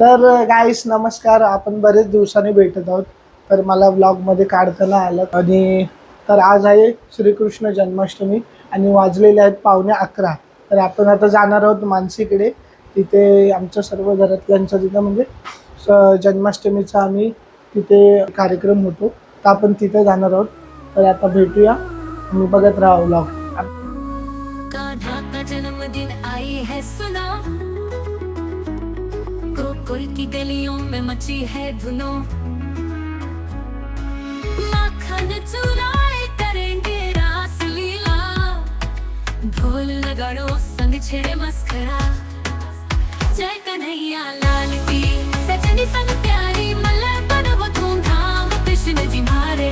तर गाईस नमस्कार. आपण बरेच दिवसांनी भेटत आहोत. तर मला ब्लॉगमध्ये काढताना आलं. आणि तर आज आहे श्रीकृष्ण जन्माष्टमी आणि वाजलेले आहेत पावणे अकरा. तर आपण आता जाणार आहोत मानसीकडे. तिथे आमच्या सर्व घरातल्यांचा तिथं म्हणजे स- जन्माष्टमीचा आम्ही तिथे कार्यक्रम होतो. तर आपण तिथे जाणार आहोत. तर आता भेटूया. मी बघत राहा ब्लॉग गोकुल की गलियों में मची है धुनो। माखन चुराए करेंगे रास लीला। ढोल लगाड़ो संग छेड़े मस्करा। जय कन्हैया लाल की। सजनी संग प्यारी मलय बनो धूमधाम कृष्ण जी मारे।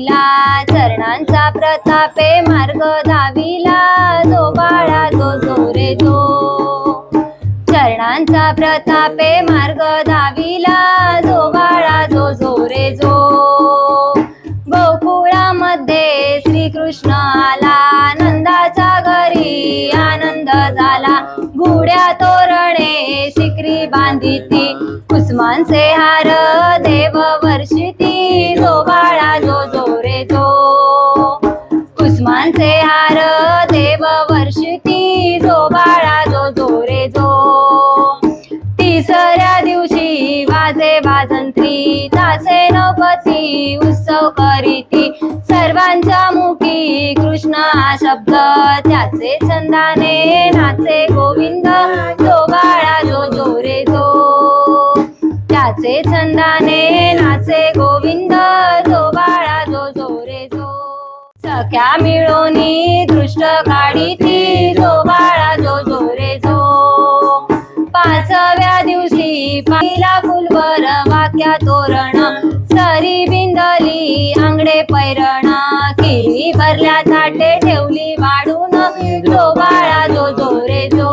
सोडिला चरणांचा प्रतापे मार्ग धाविला. जो बाळा जो जोरे तो चरणांचा प्रतापे मार्ग धाविला. जो बाळा जो जोरे जो गोकुळामध्ये श्रीकृष्ण आला. नंदाचा घरी आनंद झाला. गुड्या तोरणे शिकरी बांधिती. कुसमांचे हार देव वर्षिती वाजंत्री तासे नौपती उत्सव करीती. सर्वांच्या मुखी कृष्ण हा शब्द. त्याचे छंदाने नाचे गोविंद. जो बाळा जो जो रे जो. त्याचे छंदाने नाचे गोविंद. जो बाळा जो जो रे जो. सख्या मिळोनी दृष्ट काढीती. जो बाळा जो जो रे जो. पाचव्या दिवशी पहिला फुलवर वाक्या तोरण. सरी बिंदली आंगडे पैरण. किरी भरल्या ताटे ठेवली वाढून. जो बाळा जो जो रे जो.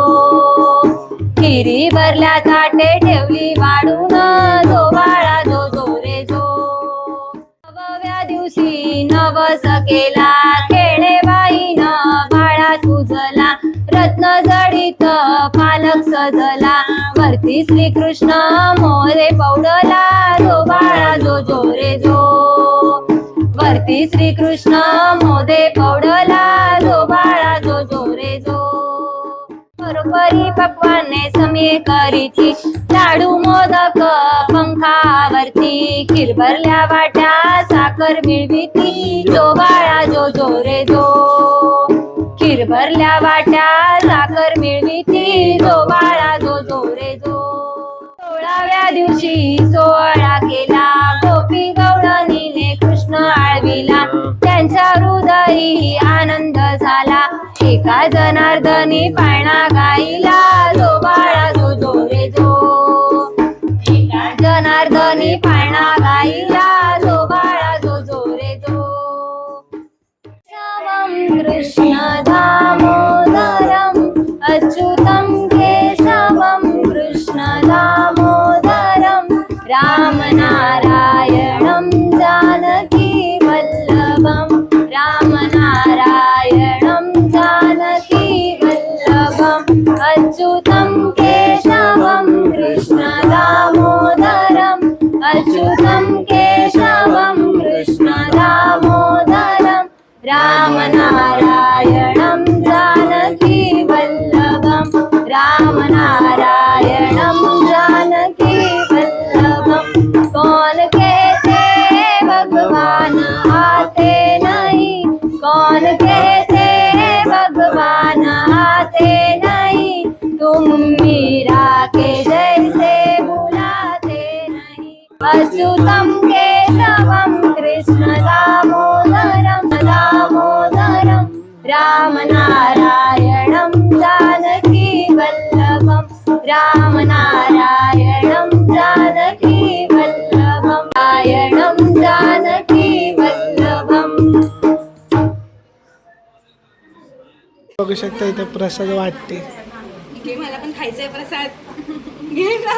किरी भरल्या ताटे ठेवली वाढून. जो बाळा जो जो रे जो. नवव्या दिवशी नवस केला. रत्न पालक सजला. वरती श्रीकृष्ण मोरे पौडला जो बाळा जो जो रे जो. वरती श्रीकृष्ण मोदे पौडला जो बाळा जो जो रे जो. बरोबरी पक्वाने समे करीची. लाडू मोदक पंखावरती किरभरल्या वाट्या साखर मिळविती जो बाळा जो जो रे जो. खीर भरल्या वाट्या साखर मिळविती जो बाळा जो जो रे जो. सोळाव्या दिवशी सोहळा केला गोपी गौडनीने कृष्ण आळविला. त्यांच्या हृदयी आनंद झाला. एका जनार्दनी पाळणा गाईला जो बाळा जो जो रे जो. केशवं कृष्ण दामोदरम् अच्युतं केशवं कृष्ण दामोदरं रामनारायणं जानकी वल्लभं रामनारायणं जानकी वल्लभम् अच्युतं केशवं कृष्ण दामोदरम् अच्युतं केशवं कृष्ण दामोदरम् रामनारायणं अच्युतं केशवं कृष्ण दामोदरं दामोदरं रामनारायणं जानकी वल्लभं रामनारायणं जानकी वल्लभं नारायणं जानकी वल्लभम्। बघू शकता इथे प्रसाद वाटते. मला पण खायचंय प्रसाद. घे ना.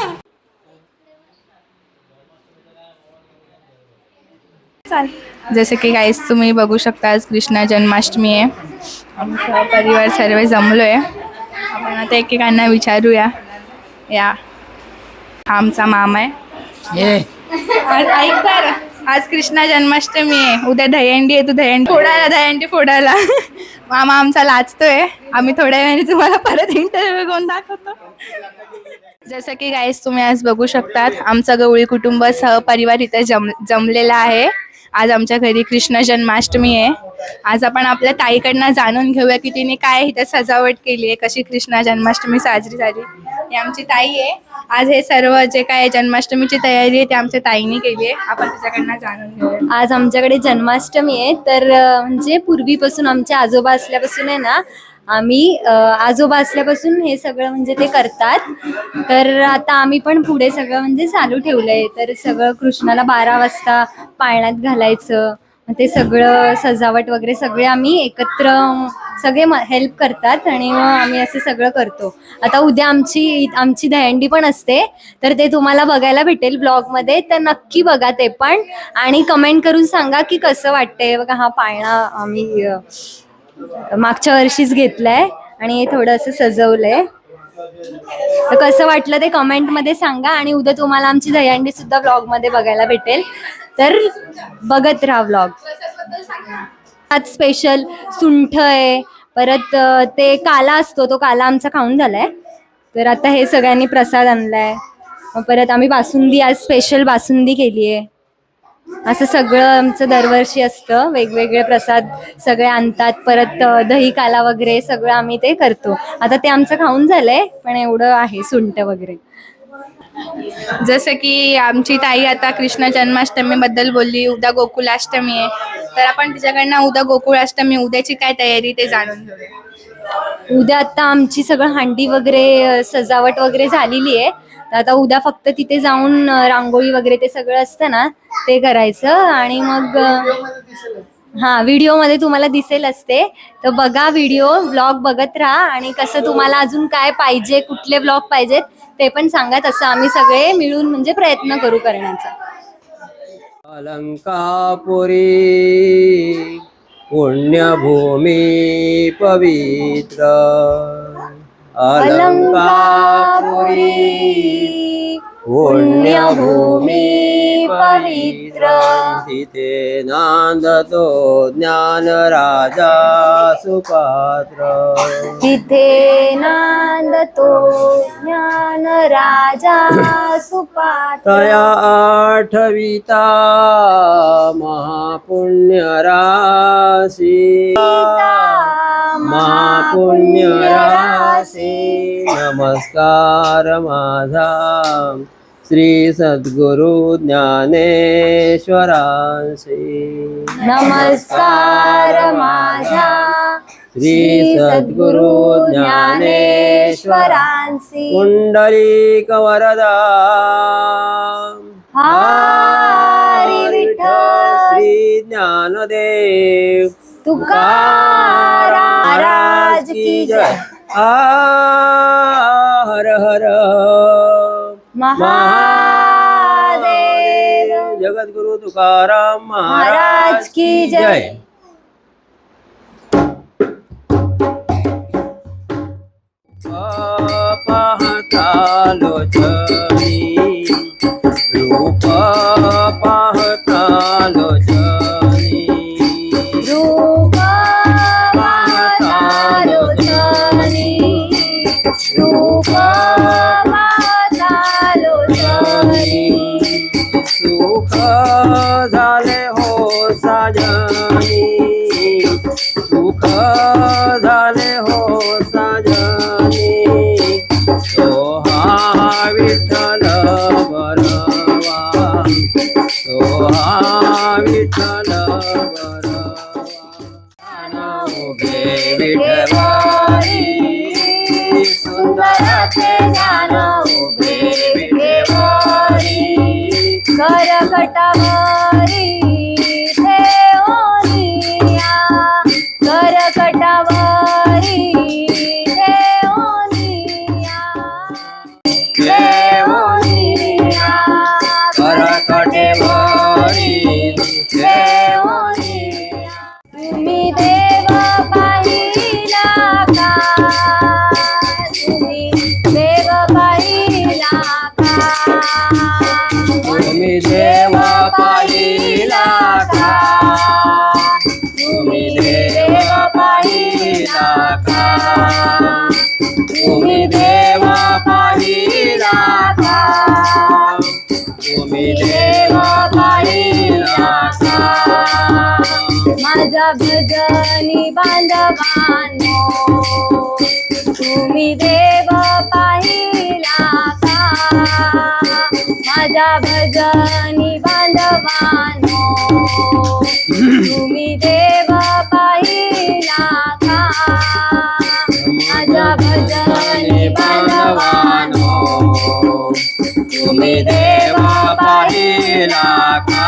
चाल. जसे की गाईस तुम्ही बघू शकता आज कृष्ण जन्माष्टमी आहे. आमचा परिवार सर्व जमलो आहे आपण आता एकेकांना विचारूया. या. हा आमचा मामा आहे. आज ऐक तर. आज कृष्णा जन्माष्टमी आहे. उद्या दहीहंडी आहे तू दहीहंडी फोडायला दहीहंडी फोडायला. मामा आमचा लाचतोय. आम्ही थोड्या वेळाने तुम्हाला परत इंटरव्ह्यू घेऊन दाखवतो. जसं की गाईस तुम्ही आज बघू शकतात आमचं गवळी कुटुंब सहपरिवार इथे जम जमलेला आहे. आज आमच्या घरी कृष्ण जन्माष्टमी आहे. आज आपण आपल्या ताईकडनं जाणून घेऊया की तिने काय इथे सजावट केली आहे कशी कृष्ण जन्माष्टमी साजरी झाली. ही आमची ताई आहे. आज हे सर्व जे काय जन्माष्टमीची तयारी आहे ते आमच्या ताईने केली आहे. आपण तिच्याकडनं जाणून घेऊया. आज आमच्याकडे जन्माष्टमी आहे. तर म्हणजे पूर्वीपासून आमचे आजोबा असल्यापासून आहे ना आम्ही आजोबा असल्यापासून हे सगळं म्हणजे ते करतात. तर आता आम्ही पण पुढे सगळं म्हणजे चालू ठेवलंय. तर सगळं कृष्णाला बारा वाजता पाळण्यात घालायचं. ते सगळं सजावट वगैरे सगळे आम्ही एकत्र सगळे हेल्प करतात आणि मग आम्ही असं सगळं करतो. आता उद्या आमची आमची दहंडी पण असते. तर ते तुम्हाला बघायला भेटेल ब्लॉगमध्ये. तर नक्की बघा ते पण. आणि कमेंट करून सांगा की कसं वाटतंय. बघा हा पाळणा आम्ही मागच्या वर्षीच घेतलाय आणि थोडंसं थोडं असं सजवलंय. तर कसं वाटलं ते कमेंटमध्ये सांगा आणि उद्या तुम्हाला आमची दहीहंडी सुद्धा ब्लॉगमध्ये बघायला भेटेल. तर बघत राहा ब्लॉग. आज स्पेशल सुंठ आहे. परत ते काला असतो तो काला आमचा खाऊन झालाय. तर आता हे सगळ्यांनी प्रसाद आणलाय. परत आम्ही बासुंदी आज स्पेशल बासुंदी केली आहे असं सगळं आमचं दरवर्षी असतं. वेगवेगळे प्रसाद सगळे आणतात. परत दही काला वगैरे सगळं आम्ही ते करतो. आता ते आमचं खाऊन झालंय पण एवढं आहे सुंठ वगैरे. जसं की आमची ताई आता कृष्ण जन्माष्टमीबद्दल बोलली उद्या गोकुलाष्टमी आहे. तर आपण तिच्याकडनं उद्या गोकुळाष्टमी उद्याची काय तयारी ते जाणून घेऊया. उद्या आता आमची सगळं हांडी वगैरे सजावट वगैरे झालेली आहे. तर आता उद्या फक्त तिथे जाऊन रांगोळी वगैरे ते सगळं असतं ना ते करायचं. आणि मग हा हा व्हिडिओमध्ये तुम्हाला दिसेल असते. तर बघा व्हिडिओ ब्लॉग बघत राहा. आणि कसं तुम्हाला अजून काय पाहिजे कुठले ब्लॉग पाहिजेत ते पण सांगा. तसं आम्ही सगळे मिळून म्हणजे प्रयत्न करू करण्याचा. अलंकापुरी पुण्यभूमी पवित्र. अलङ्कापुरी पुण्यभूमी पवित्र। तिथे नांदतो ज्ञानराजा सुपात्र। तिथे नांदतो ज्ञान राजा सुपात्र। तया आठविता महापुण्यराशी। महापुण्यराशी। नमस्कार माझा। श्री सद्गुरु ज्ञानेश्वरांशी। नमस्कार माझा। श्री सद्गुरु ज्ञानेश्वरांशी। ज्ञानेश्वरांसी पुंडलिक वरदा हरी विठ्ठल। श्री ज्ञानदेव। तुकाराम। महाराज की जय। आ हर हर। महादेव। जगद्गुरु तुकाराम महाराज की जय. पाहता लोचनी रूप पाहता लोचनी रूप पाहता सुख झाले हो साजनी सुख झाले हो साजनी सोहा विठ्ठल बरवा. सोहा विठ्ठल बरवा उभे विठ्ठलारी सुंदराचे ज्ञान उभे विठेवरी करकटावरी ठेवनिया करकटावरी ठेवनिया ठेवनिया माझा भजनी बांधवानो तुम्ही देव पाहिला का? माझा भजनी बांधवानो तुम्ही देव पाहिला का? माझा भजनी बांधवानो तुम्ही देव पाहिला का?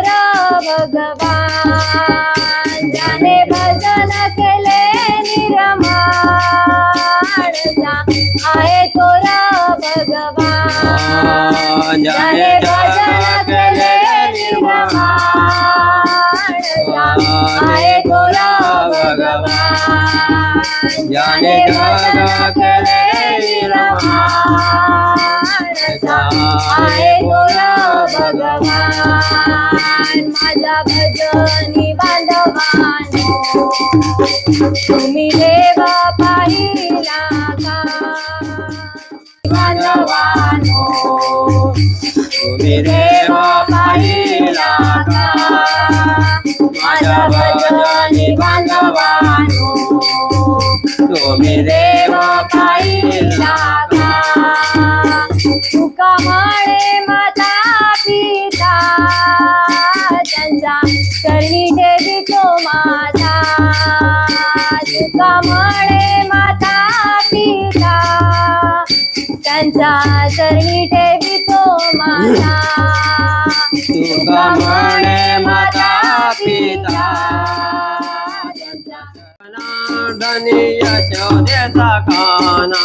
मनाने भजन केले निरमाणचा आहे तोरा भगवान. ज्याने भजन केले निरमाणचा आहे तोरा भगवान. ज्याने भजन केले निरमाणचा आहे तोरा भगवान. माझा भजन बांधवानो तुम्ही देव पाहिला का? माझ्या भजनी बांधवानो तुम्ही देव पाहिला का? तुका म्हणे माता पिता त्यांचा चरणी त्यांचा चरणी ठेवितो माझा तुका म्हणे माता पिता. जनार्दनी यशोदेचा काना.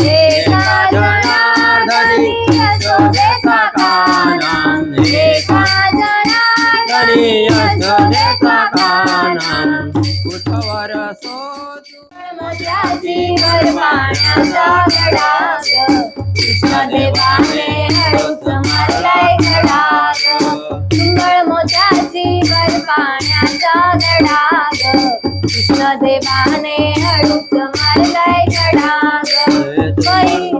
एका जनार्दनी यशोदेचा काना. एका जनार्दनी यशोदेचा काना. उठवर गडाग कृष्णदेवाने हळूच मारलाय गडाग. सुंदर मोत्याची वरवाण्याचा गडाग. कृष्णदेवाने हळूच मारलाय गडाग. हळूच मारलाय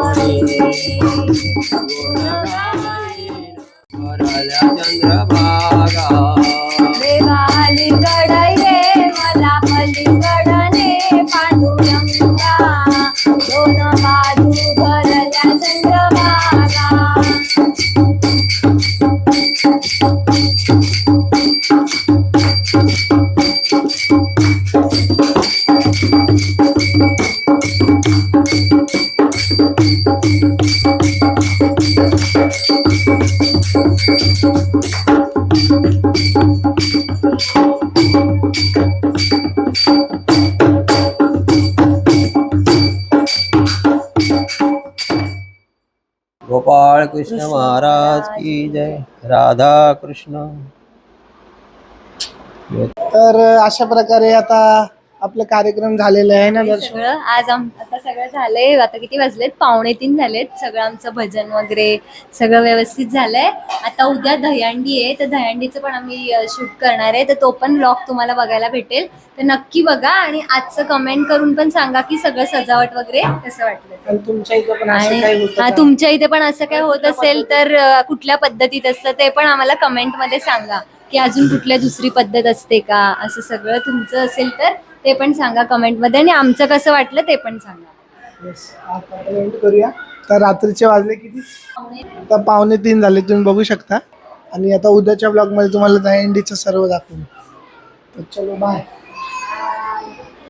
गुण गोपाळ कृष्ण महाराज की जय। राधा कृष्ण। तर अशा प्रकारे आता आपले कार्यक्रम झालेले आहे ना दर्शन? सगळं आज आम आता सगळं झालंय. आता किती वाजलेत? पावणे तीन झालेत. सगळं आमचं भजन वगैरे सगळं व्यवस्थित झालंय. आता उद्या दहीहंडी आहे. तर दहीहंडीचं पण आम्ही शूट करणार आहे. तर तो पण ब्लॉग तुम्हाला बघायला भेटेल. तर नक्की बघा आणि आजचं कमेंट करून पण सांगा की सगळं सजावट वगैरे कसं वाटलं. आणि तुमच्या इथं पण असं आणि होतं हा, का? तुमच्या इथे पण असं काय होत असेल तर अ, कुठल्या पद्धतीत असतं ते पण आम्हाला कमेंटमध्ये सांगा. की अजून कुठल्या दुसरी पद्धत असते का? असं सगळं तुमचं असेल तर ते पण सांगा कमेंटमध्ये. आणि आमचं कसं वाटलं ते पण सांगा. Yes, आता आपण end करूया. तर रात्रीचे वाजले किती? आता पावणे तीन झाले तुम्ही बघू शकता. आणि आता उद्याच्या ब्लॉगमध्ये तुम्हाला दहीहंडीचं सर्व दाखवू. तर चलो बाय